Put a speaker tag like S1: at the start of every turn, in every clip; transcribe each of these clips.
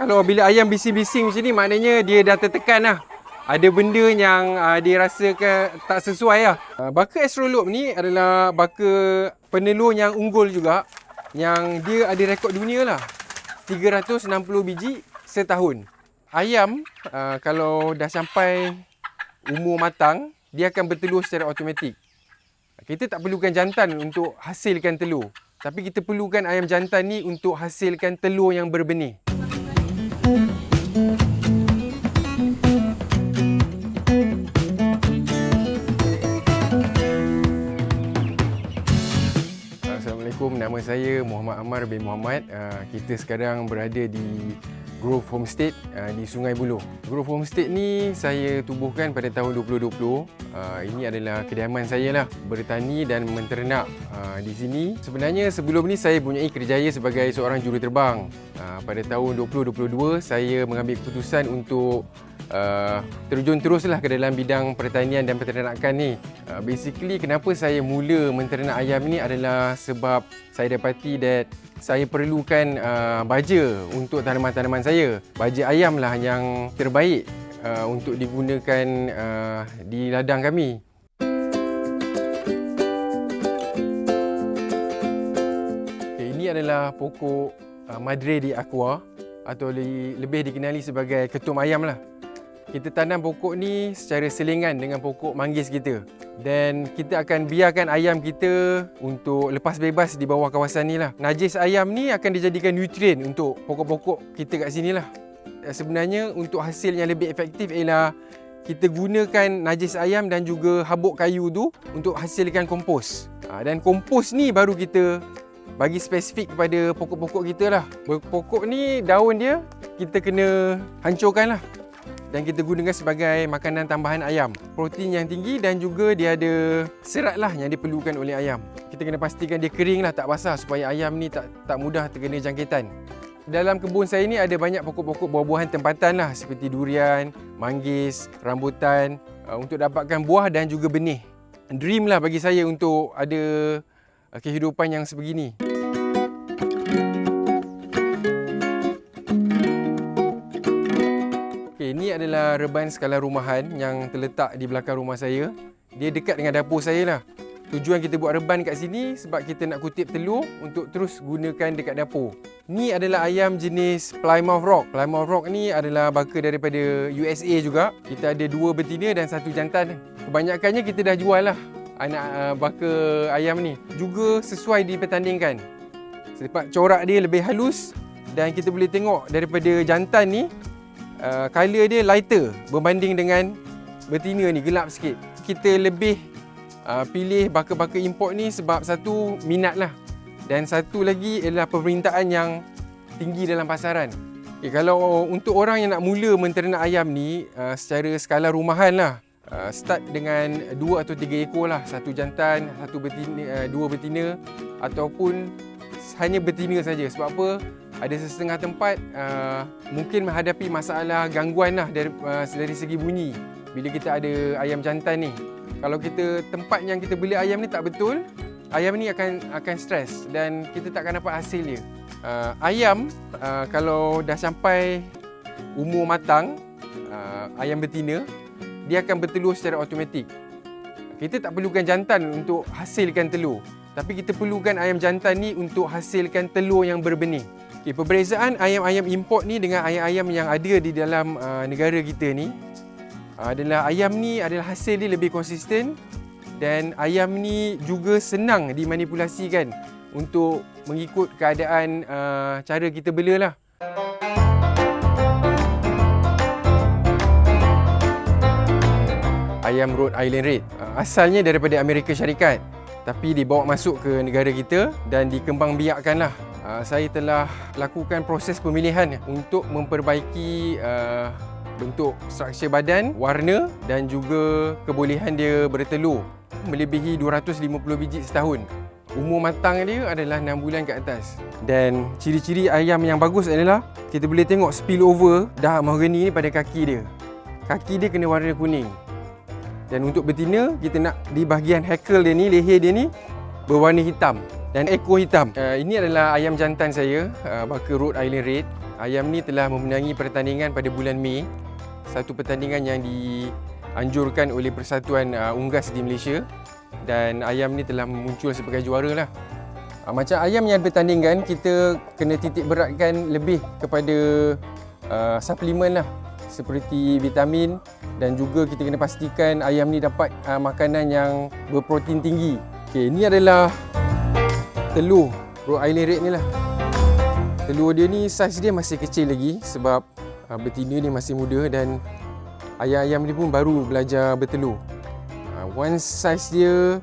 S1: Kalau bila ayam bising-bising macam ni maknanya dia dah tertekan lah. Ada benda yang uh, dia rasa tak sesuai lah. Uh, baka Astrolop ni adalah baka penelur yang unggul juga. Yang dia ada rekod dunia lah. 360 biji setahun. Ayam uh, kalau dah sampai umur matang, dia akan bertelur secara automatik. Kita tak perlukan jantan untuk hasilkan telur. Tapi kita perlukan ayam jantan ni untuk hasilkan telur yang berbenih. Saya Muhammad Amar bin Muhammad. Uh, kita sekarang berada di Grove Homestead uh, di Sungai Buloh. Grove Homestead ni saya tubuhkan pada tahun 2020. Uh, ini adalah kediaman saya lah, bertani dan menternak di sini. Sebenarnya sebelum ni saya punya kerjaya sebagai seorang juruterbang. Pada tahun 2022 saya mengambil keputusan untuk uh, terjun teruslah ke dalam bidang pertanian dan peternakan ni. Uh, basically kenapa saya mula menternak ayam ni adalah sebab saya dapati that saya perlukan uh, baja untuk tanaman-tanaman saya. Baja ayam lah yang terbaik uh, untuk digunakan uh, di ladang kami. Okay, ini adalah pokok uh, madre di aqua atau lebih dikenali sebagai ketum ayam lah. Kita tanam pokok ni secara selingan dengan pokok manggis kita. Dan kita akan biarkan ayam kita untuk lepas bebas di bawah kawasan ni lah. Najis ayam ni akan dijadikan nutrien untuk pokok-pokok kita kat sini lah. Sebenarnya untuk hasil yang lebih efektif ialah kita gunakan najis ayam dan juga habuk kayu tu untuk hasilkan kompos. Ha, dan kompos ni baru kita bagi spesifik kepada pokok-pokok kita lah. Pokok ni daun dia kita kena hancurkan lah dan kita gunakan sebagai makanan tambahan ayam. Protein yang tinggi dan juga dia ada serat lah yang diperlukan oleh ayam. Kita kena pastikan dia kering lah, tak basah supaya ayam ni tak tak mudah terkena jangkitan. Dalam kebun saya ni ada banyak pokok-pokok buah-buahan tempatan lah seperti durian, manggis, rambutan uh, untuk dapatkan buah dan juga benih. Dream lah bagi saya untuk ada uh, kehidupan yang sebegini. Adalah reban skala rumahan yang terletak di belakang rumah saya. Dia dekat dengan dapur saya lah. Tujuan kita buat reban kat sini sebab kita nak kutip telur untuk terus gunakan dekat dapur. Ni adalah ayam jenis Plymouth Rock. Plymouth Rock ni adalah baka daripada USA juga. Kita ada dua betina dan satu jantan. Kebanyakannya kita dah jual lah anak uh, baka ayam ni. Juga sesuai dipertandingkan. Sebab corak dia lebih halus dan kita boleh tengok daripada jantan ni uh, color dia lighter berbanding dengan betina ni gelap sikit. Kita lebih uh, pilih baka-baka import ni sebab satu minat lah dan satu lagi ialah permintaan yang tinggi dalam pasaran. Okay, kalau untuk orang yang nak mula menternak ayam ni uh, secara skala rumahan lah uh, start dengan dua atau tiga ekor lah satu jantan, satu betina, uh, dua betina ataupun hanya betina saja sebab apa ada setengah tempat uh, mungkin menghadapi masalah gangguan lah dari, uh, dari segi bunyi bila kita ada ayam jantan ni. Kalau kita tempat yang kita beli ayam ni tak betul, ayam ni akan akan stres dan kita tak akan dapat hasil dia. Uh, ayam uh, kalau dah sampai umur matang, uh, ayam betina, dia akan bertelur secara automatik. Kita tak perlukan jantan untuk hasilkan telur. Tapi kita perlukan ayam jantan ni untuk hasilkan telur yang berbenih. Okay, perbezaan ayam-ayam import ni dengan ayam-ayam yang ada di dalam uh, negara kita ni adalah ayam ni adalah hasil dia lebih konsisten dan ayam ni juga senang dimanipulasikan untuk mengikut keadaan uh, cara kita bela lah. Ayam Rhode Island Red. Uh, asalnya daripada Amerika Syarikat tapi dibawa masuk ke negara kita dan dikembangbiakkan lah. Uh, saya telah lakukan proses pemilihan untuk memperbaiki uh, bentuk struktur badan, warna dan juga kebolehan dia bertelur melebihi 250 biji setahun. Umur matang dia adalah 6 bulan ke atas. Dan ciri-ciri ayam yang bagus adalah kita boleh tengok spill over dah mahogany ni pada kaki dia. Kaki dia kena warna kuning. Dan untuk betina, kita nak di bahagian hackle dia ni, leher dia ni berwarna hitam. dan ekor hitam. Uh, ini adalah ayam jantan saya, uh, baka Rhode Island Red. Ayam ni telah memenangi pertandingan pada bulan Mei. Satu pertandingan yang dianjurkan oleh Persatuan uh, Unggas di Malaysia dan ayam ni telah muncul sebagai juara lah. Uh, macam ayam yang bertandingkan, kita kena titik beratkan lebih kepada uh, suplemen lah seperti vitamin dan juga kita kena pastikan ayam ni dapat uh, makanan yang berprotein tinggi. Okey, ini adalah telur Rhode Island Red ni lah. Telur dia ni saiz dia masih kecil lagi sebab uh, betina ni masih muda dan ayam-ayam ni pun baru belajar bertelur. Uh, once saiz dia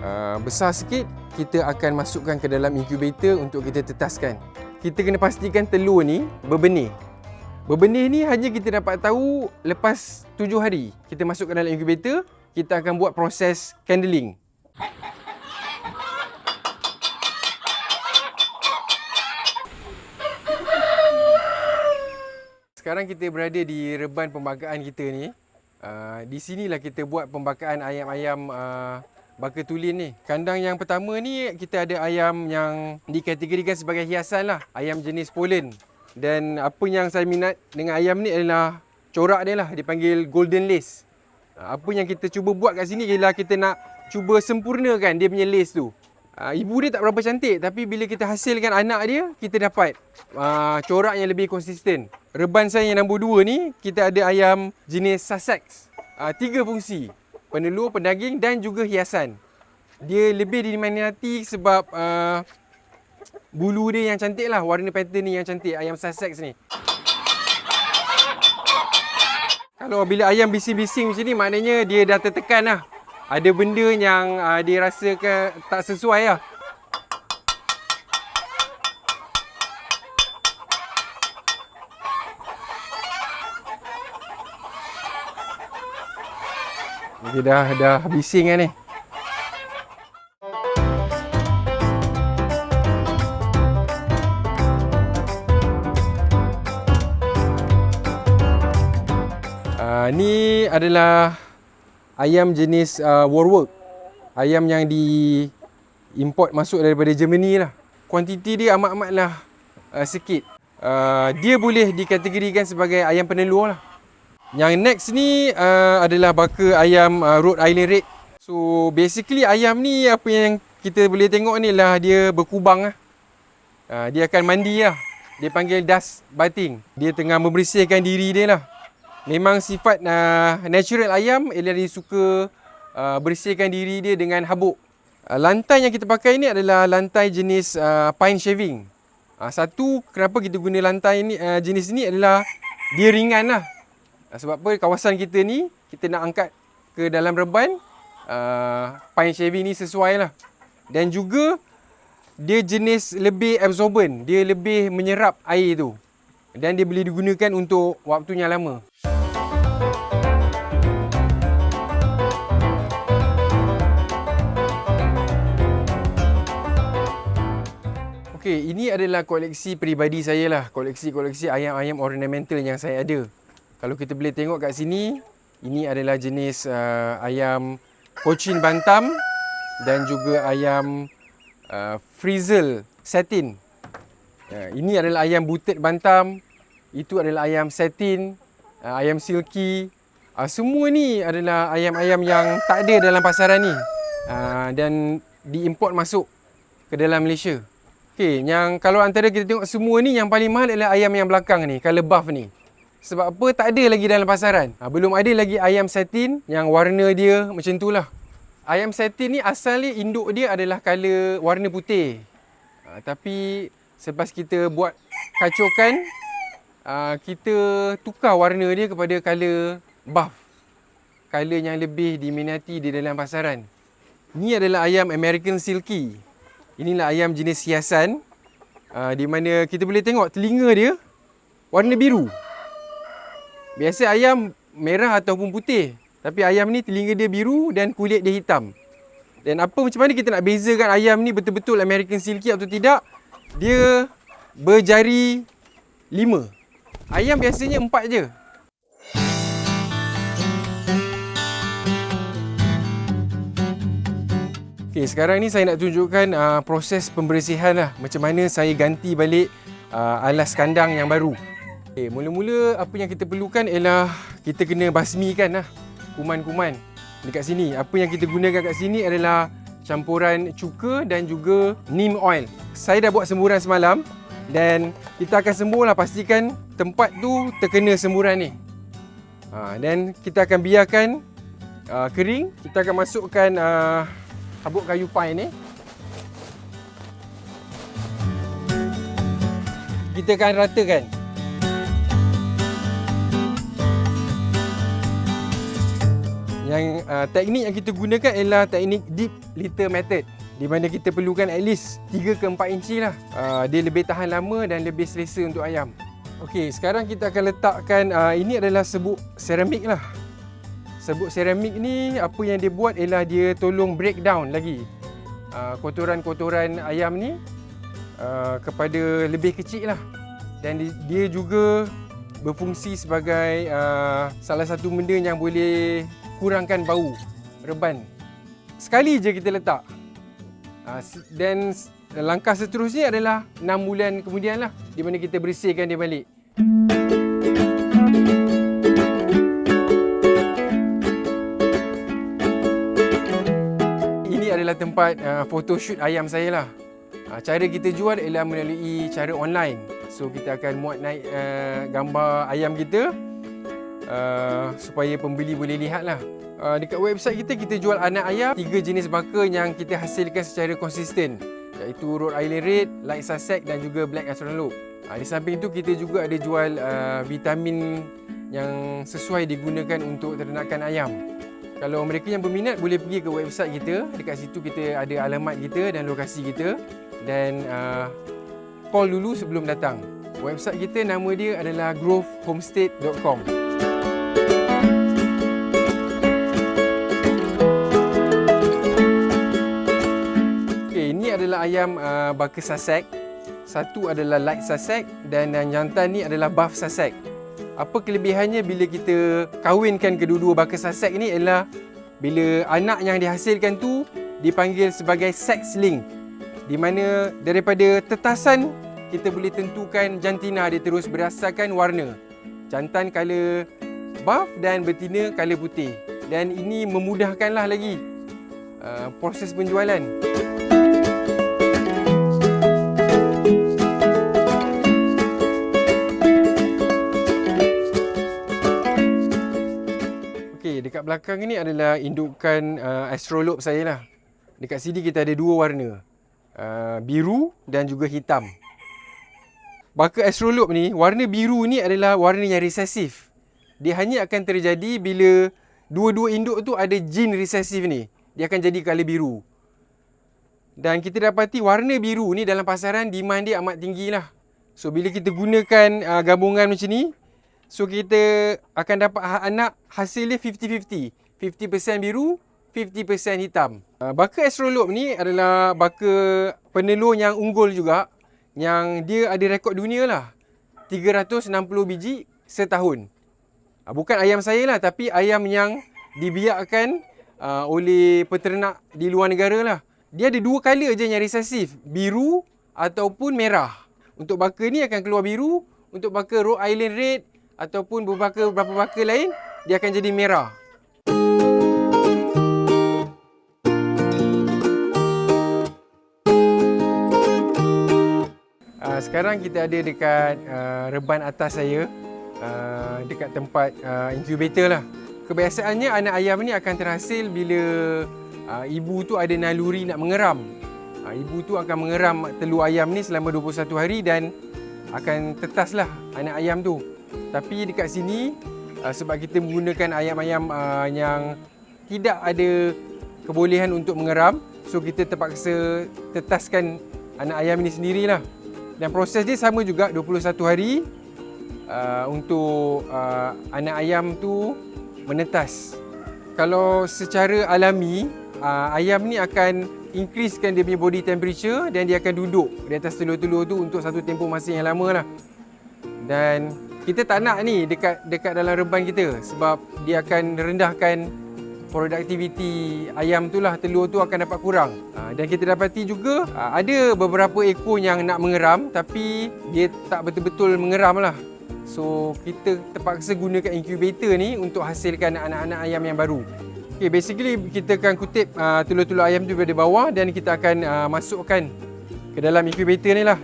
S1: uh, besar sikit, kita akan masukkan ke dalam incubator untuk kita tetaskan. Kita kena pastikan telur ni berbenih. Berbenih ni hanya kita dapat tahu lepas tujuh hari. Kita masuk ke dalam incubator, kita akan buat proses candling. Sekarang kita berada di reban pembagaan kita ni. Uh, di sinilah kita buat pembakaan ayam-ayam uh, baka tulin ni. Kandang yang pertama ni kita ada ayam yang dikategorikan sebagai hiasan lah. Ayam jenis Poland. Dan apa yang saya minat dengan ayam ni adalah corak dia lah. Dipanggil golden lace. Uh, apa yang kita cuba buat kat sini ialah kita nak cuba sempurnakan dia punya lace tu. Uh, ibu dia tak berapa cantik tapi bila kita hasilkan anak dia kita dapat uh, corak yang lebih konsisten. Reban saya yang nombor dua ni kita ada ayam jenis Sussex. Tiga fungsi. Penelur, pendaging dan juga hiasan. Dia lebih diminati sebab uh, bulu dia yang cantik lah. Warna pattern ni yang cantik ayam Sussex ni. Kalau bila ayam bising-bising macam ni maknanya dia dah tertekan lah ada benda yang uh, dia rasa ke tak sesuai lah. Dia dah dah bising kan ni. Adalah ayam jenis uh, Warwork. Ayam yang di import masuk daripada Germany lah. Kuantiti dia amat-amatlah uh, sikit. Uh, dia boleh dikategorikan sebagai ayam penelur lah. Yang next ni uh, adalah baka ayam uh, Rhode Island Red. So basically ayam ni apa yang kita boleh tengok ni lah dia berkubang lah. Uh, dia akan mandi lah. Dia panggil dust bathing. Dia tengah membersihkan diri dia lah. Memang sifat uh, natural ayam ialah dia suka uh, bersihkan diri dia dengan habuk. Uh, lantai yang kita pakai ni adalah lantai jenis uh, pine shaving. Uh, satu, kenapa kita guna lantai ni uh, jenis ni adalah dia ringan lah. Uh, sebab apa kawasan kita ni, kita nak angkat ke dalam reban, uh, pine shaving ni sesuai lah. Dan juga, dia jenis lebih absorbent. Dia lebih menyerap air tu. Dan dia boleh digunakan untuk waktu yang lama. Okey, ini adalah koleksi peribadi saya lah. Koleksi-koleksi ayam-ayam ornamental yang saya ada. Kalau kita boleh tengok kat sini, ini adalah jenis uh, ayam Cochin Bantam dan juga ayam uh, Frizzle Satin. Uh, ini adalah ayam Butet Bantam. Itu adalah ayam Satin, uh, ayam Silky. Uh, semua ni adalah ayam-ayam yang tak ada dalam pasaran ni. Uh, dan diimport masuk ke dalam Malaysia. Okey, yang kalau antara kita tengok semua ni yang paling mahal adalah ayam yang belakang ni, color buff ni. Sebab apa tak ada lagi dalam pasaran. Ha, belum ada lagi ayam satin yang warna dia macam tu lah. Ayam satin ni asal ni induk dia adalah color warna putih. Tapi selepas kita buat kacukan, ha, kita tukar warna dia kepada color buff. Color yang lebih diminati di dalam pasaran. Ni adalah ayam American Silky. Inilah ayam jenis hiasan uh, di mana kita boleh tengok telinga dia warna biru. Biasa ayam merah ataupun putih. Tapi ayam ni telinga dia biru dan kulit dia hitam. Dan apa macam mana kita nak bezakan ayam ni betul-betul American Silky atau tidak? Dia berjari lima. Ayam biasanya empat je. Okey, sekarang ni saya nak tunjukkan uh, proses pembersihan lah. Macam mana saya ganti balik uh, alas kandang yang baru. Okey, mula-mula apa yang kita perlukan ialah kita kena basmikan lah kuman-kuman dekat sini. Apa yang kita gunakan kat sini adalah campuran cuka dan juga neem oil. Saya dah buat semburan semalam dan kita akan sembuh lah pastikan tempat tu terkena semburan ni. Ha, dan kita akan biarkan uh, kering. Kita akan masukkan uh, sabuk kayu pine ni. Kita akan ratakan. Yang uh, teknik yang kita gunakan ialah teknik deep litter method di mana kita perlukan at least 3 ke 4 inci lah. Uh, dia lebih tahan lama dan lebih selesa untuk ayam. Okey, sekarang kita akan letakkan uh, ini adalah sebuk seramik lah. Sebut seramik ni apa yang dia buat ialah dia tolong break down lagi uh, kotoran-kotoran ayam ni uh, kepada lebih kecil lah dan dia juga berfungsi sebagai uh, salah satu benda yang boleh kurangkan bau reban sekali je kita letak dan langkah seterusnya adalah 6 bulan kemudian lah di mana kita bersihkan dia balik adalah tempat uh, photoshoot ayam saya lah. Uh, cara kita jual ialah melalui cara online. So kita akan muat naik uh, gambar ayam kita uh, supaya pembeli boleh lihat lah. Uh, dekat website kita, kita jual anak ayam tiga jenis baka yang kita hasilkan secara konsisten iaitu Rhode Island Red, Light Sussex dan juga Black Loop. Uh, di samping itu kita juga ada jual uh, vitamin yang sesuai digunakan untuk ternakan ayam. Kalau mereka yang berminat boleh pergi ke website kita. Dekat situ kita ada alamat kita dan lokasi kita. Dan uh, call dulu sebelum datang. Website kita nama dia adalah grovehomestead.com. adalah ayam uh, baka sasek. Satu adalah light sasek dan yang jantan ni adalah buff sasek apa kelebihannya bila kita kahwinkan kedua-dua baka sasek ni ialah bila anak yang dihasilkan tu dipanggil sebagai sex link di mana daripada tetasan kita boleh tentukan jantina dia terus berdasarkan warna jantan kala buff dan betina kala putih dan ini memudahkanlah lagi uh, proses penjualan. Dekat belakang ni adalah indukan uh, astrolabe saya lah. Dekat sini kita ada dua warna. Uh, biru dan juga hitam. Baka astrolabe ni, warna biru ni adalah warna yang resesif. Dia hanya akan terjadi bila dua-dua induk tu ada jin resesif ni. Dia akan jadi kala biru. Dan kita dapati warna biru ni dalam pasaran demand dia amat tinggi lah. So bila kita gunakan uh, gabungan macam ni, So kita akan dapat ha-, anak hasilnya 50-50. 50% biru, 50% hitam. Uh, baka astrolob ni adalah baka penelur yang unggul juga. Yang dia ada rekod dunia lah. 360 biji setahun. Uh, bukan ayam saya lah tapi ayam yang dibiarkan uh, oleh peternak di luar negara lah. Dia ada dua color je yang resesif. Biru ataupun merah. Untuk baka ni akan keluar biru. Untuk baka Rhode Island Red ataupun beberapa beberapa baka lain dia akan jadi merah. Uh, sekarang kita ada dekat uh, reban atas saya uh, dekat tempat uh, incubator lah. Kebiasaannya anak ayam ni akan terhasil bila uh, ibu tu ada naluri nak mengeram. Uh, ibu tu akan mengeram telur ayam ni selama 21 hari dan akan tetaslah anak ayam tu. Tapi dekat sini uh, sebab kita menggunakan ayam-ayam uh, yang tidak ada kebolehan untuk mengeram, so kita terpaksa tetaskan anak ayam ini sendirilah. Dan proses dia sama juga 21 hari uh, untuk uh, anak ayam tu menetas. Kalau secara alami, uh, ayam ni akan increasekan dia punya body temperature dan dia akan duduk di atas telur-telur tu untuk satu tempoh masa yang lama lah. Dan kita tak nak ni dekat dekat dalam reban kita sebab dia akan rendahkan produktiviti ayam tu lah telur tu akan dapat kurang. Uh, dan kita dapati juga uh, ada beberapa ekor yang nak mengeram tapi dia tak betul-betul mengeram lah. So kita terpaksa gunakan incubator ni untuk hasilkan anak-anak ayam yang baru. Okay, basically kita akan kutip uh, telur-telur ayam tu daripada bawah dan kita akan uh, masukkan ke dalam incubator ni lah.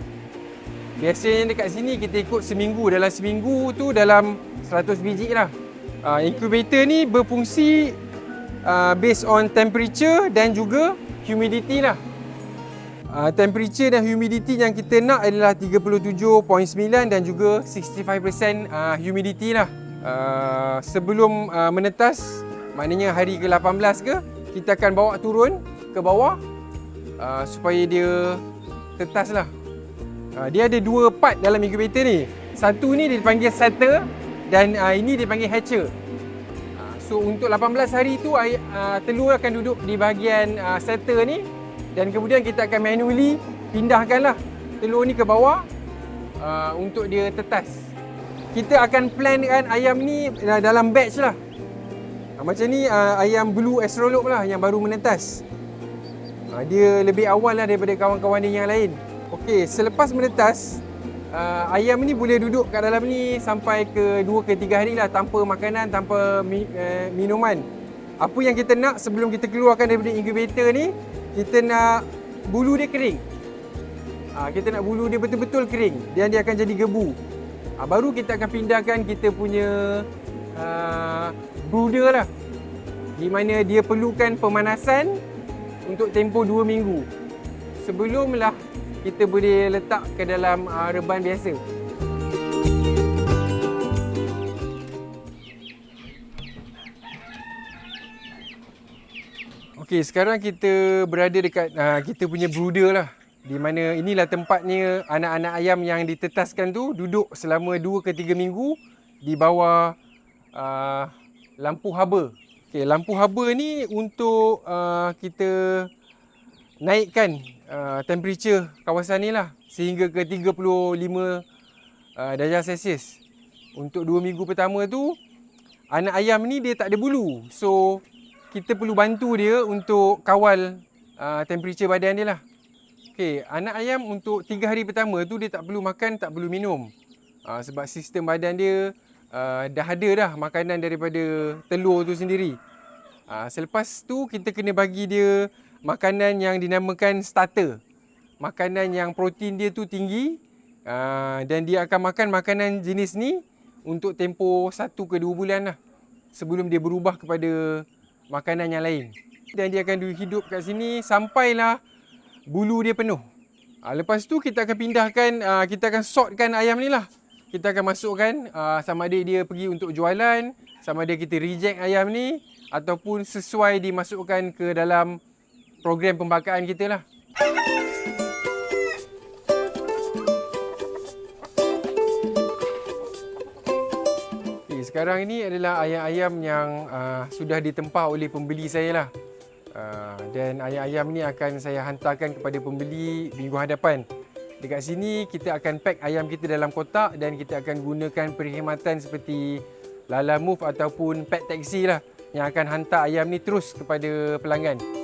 S1: Biasanya dekat sini kita ikut seminggu. Dalam seminggu tu dalam 100 biji lah. Uh, incubator ni berfungsi uh, based on temperature dan juga humidity lah. Uh, temperature dan humidity yang kita nak adalah 37.9 dan juga 65% uh, humidity lah. Uh, sebelum uh, menetas, maknanya hari ke-18 ke, kita akan bawa turun ke bawah uh, supaya dia tetas lah. Uh, dia ada dua part dalam incubator ni. Satu ni dipanggil setter dan uh, ini dipanggil hatcher. Uh, so untuk 18 hari tu uh, telur akan duduk di bahagian uh, setter ni dan kemudian kita akan manually pindahkanlah telur ni ke bawah uh, untuk dia tetas. Kita akan plankan ayam ni dalam batch lah. Uh, macam ni uh, ayam blue astrolog lah yang baru menetas. Uh, dia lebih awal lah daripada kawan-kawan dia yang lain. Okey, selepas menetas, uh, ayam ni boleh duduk kat dalam ni sampai ke 2 ke 3 hari lah tanpa makanan, tanpa mi, uh, minuman. Apa yang kita nak sebelum kita keluarkan daripada incubator ni, kita nak bulu dia kering. Uh, kita nak bulu dia betul-betul kering dan dia akan jadi gebu. Uh, baru kita akan pindahkan kita punya uh, brooder lah. Di mana dia perlukan pemanasan untuk tempoh 2 minggu. Sebelumlah kita boleh letak ke dalam uh, reban biasa. Okey, sekarang kita berada dekat uh, kita punya brooder lah. Di mana inilah tempatnya anak-anak ayam yang ditetaskan tu duduk selama 2 ke 3 minggu di bawah uh, lampu haba. Okey, lampu haba ni untuk uh, kita naikkan uh, temperature kawasan ni lah sehingga ke 35 uh, darjah Celsius. Untuk 2 minggu pertama tu anak ayam ni dia tak ada bulu. So kita perlu bantu dia untuk kawal uh, temperature badan dia lah. Okey, anak ayam untuk 3 hari pertama tu dia tak perlu makan, tak perlu minum. Uh, sebab sistem badan dia uh, dah ada dah makanan daripada telur tu sendiri. Uh, selepas tu kita kena bagi dia makanan yang dinamakan starter. Makanan yang protein dia tu tinggi uh, dan dia akan makan makanan jenis ni untuk tempoh 1 ke 2 bulan lah sebelum dia berubah kepada makanan yang lain. Dan dia akan hidup kat sini sampailah bulu dia penuh. Uh, lepas tu kita akan pindahkan, uh, kita akan sortkan ayam ni lah. Kita akan masukkan uh, sama ada dia pergi untuk jualan, sama ada kita reject ayam ni ataupun sesuai dimasukkan ke dalam program pembakaan kita lah. Okay, sekarang ini adalah ayam-ayam yang uh, sudah ditempah oleh pembeli saya lah. Uh, dan ayam-ayam ini akan saya hantarkan kepada pembeli minggu hadapan. Dekat sini kita akan pack ayam kita dalam kotak dan kita akan gunakan perkhidmatan seperti Lala Move ataupun Pet Taxi lah yang akan hantar ayam ni terus kepada pelanggan.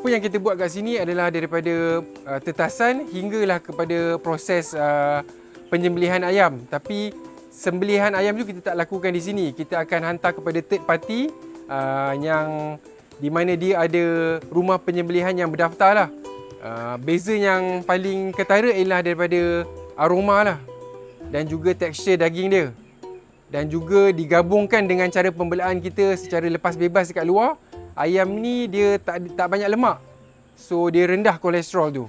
S1: Apa yang kita buat kat sini adalah daripada uh, tetasan hinggalah kepada proses uh, penyembelihan ayam. Tapi sembelihan ayam tu kita tak lakukan di sini. Kita akan hantar kepada third party uh, yang di mana dia ada rumah penyembelihan yang berdaftar lah. Uh, beza yang paling ketara ialah daripada aroma lah dan juga tekstur daging dia. Dan juga digabungkan dengan cara pembelaan kita secara lepas bebas dekat luar ayam ni dia tak tak banyak lemak. So dia rendah kolesterol tu.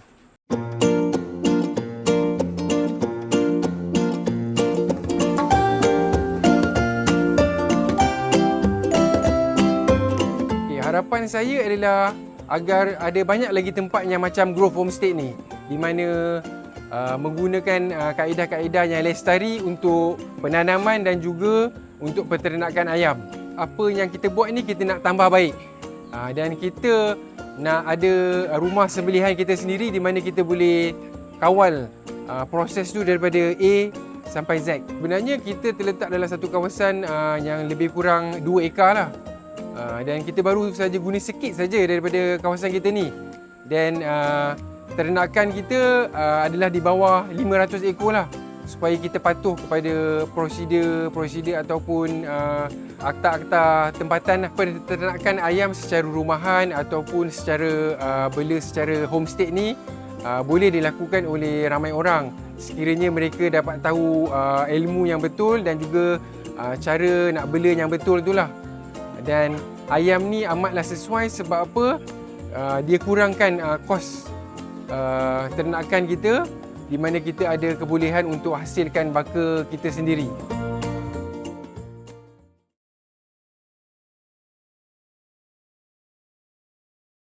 S1: Okay, harapan saya adalah agar ada banyak lagi tempat yang macam Grove Homestay ni di mana uh, menggunakan uh, kaedah-kaedah yang lestari untuk penanaman dan juga untuk peternakan ayam. Apa yang kita buat ni kita nak tambah baik. Uh, dan kita nak ada rumah sembelihan kita sendiri di mana kita boleh kawal uh, proses tu daripada A sampai Z. Sebenarnya kita terletak dalam satu kawasan uh, yang lebih kurang 2 ekar lah. Uh, dan kita baru saja guna sikit saja daripada kawasan kita ni. Dan uh, ternakan kita uh, adalah di bawah 500 ekor lah supaya kita patuh kepada prosedur-prosedur ataupun uh, akta-akta tempatan peternakan ayam secara rumahan ataupun secara uh, bela secara homestay ni uh, boleh dilakukan oleh ramai orang. Sekiranya mereka dapat tahu uh, ilmu yang betul dan juga uh, cara nak bela yang betul itulah. Dan ayam ni amatlah sesuai sebab apa uh, dia kurangkan uh, kos uh, ternakan kita di mana kita ada kebolehan untuk hasilkan baka kita sendiri.